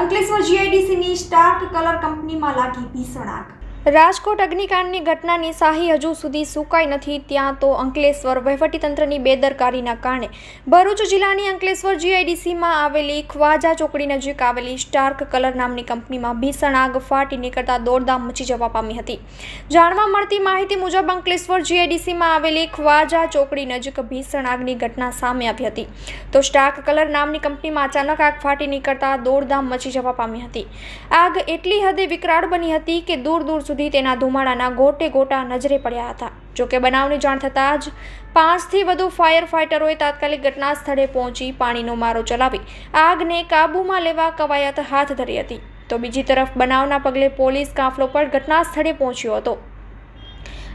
Ankleshwar જીઆઈડીસીની stark colour કંપનીમાં લાગી ભીષણ આગ. રાજકોટ અગ્નિકાંડની ઘટનાની શાહી હજુ સુધી સુકાઈ નથી. ત્યાં તો અંકલેશ્વર વહીવટીતંત્રની બેદરકારીના કારણે ભરૂચ જિલ્લાની અંકલેશ્વર જીઆઈડીસીમાં આવેલી ખ્વાજા ચોકડી નજીક આવેલી સ્ટાર્ક કલર નામની કંપનીમાં ભીષણ આગ ફાટી નીકળતા દોડધામ મચી જવા પામી હતી. જાણવા મળતી માહિતી મુજબ અંકલેશ્વર જીઆઈડીસીમાં આવેલી ખ્વાજા ચોકડી નજીક ભીષણ આગની ઘટના સામે આવી હતી. તો સ્ટાર્ક કલર નામની કંપનીમાં અચાનક આગ ફાટી નીકળતા દોડધામ મચી જવા પામી હતી. આગ એટલી હદે વિકરાળ બની હતી કે દૂર દૂર સુધી તેના ધુમાડાના ગોટે ગોટા નજરે પડ્યા હતા. જોકે બનાવની જાણ થતાં જ પાંચથી વધુ ફાયર ફાઇટરોએ તાત્કાલિક ઘટના સ્થળે પહોંચી પાણીનો મારો ચલાવી આગને કાબૂમાં લેવા કવાયત હાથ ધરી હતી. તો બીજી તરફ બનાવના પગલે પોલીસ કાફલો પણ ઘટના સ્થળે પહોંચ્યો હતો.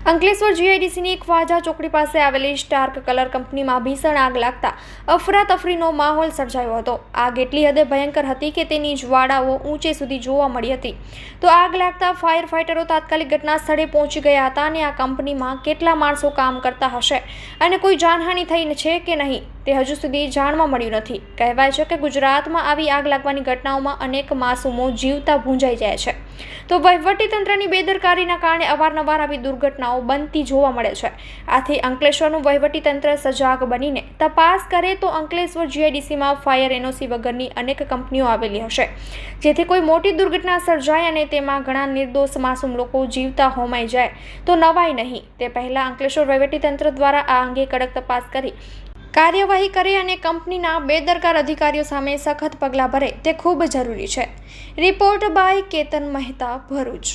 અંકલેશ્વર જીઆઈડીસીની ખ્વાજા ચોકડી પાસે આવેલી સ્ટાર્ક કલર કંપનીમાં ભીષણ આગ લાગતા અફરાતફરીનો માહોલ સર્જાયો હતો. આગ એટલી હદે ભયંકર હતી કે તેની જ્વાળાઓ ઊંચે સુધી જોવા મળી હતી. તો આગ લાગતા ફાયર ફાઇટરો તાત્કાલિક ઘટના સ્થળે પહોંચી ગયા હતા અને આ કંપનીમાં કેટલા માણસો કામ કરતા હશે? અને કોઈ જાનહાનિ થઈ છે કે નહીં? તે હજુ સુધી જાણવા મળ્યું નથી. કહેવાય છે કે ગુજરાતમાં આવી આગ લાગવાની ઘટનાઓમાં અનેક માસૂમો જીવતા ભૂંજાઈ જાય છે. તો વહીવટીતંત્રની બેદરકારીના કારણે અવારનવાર આવી દુર્ઘટનાઓ બનતી જોવા મળે છે. આથી અંકલેશ્વરનું વહીવટીતંત્ર સજાગ બનીને તપાસ કરે તો અંકલેશ્વર જીઆઈડીસીમાં ફાયર એનઓસી વગરની અનેક કંપનીઓ આવેલી હશે. જેથી કોઈ મોટી દુર્ઘટના સર્જાય અને તેમાં ઘણા નિર્દોષ માસૂમ લોકો જીવતા હોમાઈ જાય. તો નવાય નહીં. તે પહેલાં અંકલેશ્વર વહીવટીતંત્ર દ્વારા આ અંગે કડક તપાસ કરી કાર્યવાહી કરે અને કંપનીના બેદરકાર અધિકારીઓ સામે સખત પગલાં ભરે તે ખૂબ જરૂરી છે. Report by Ketan Mehta Bharuch.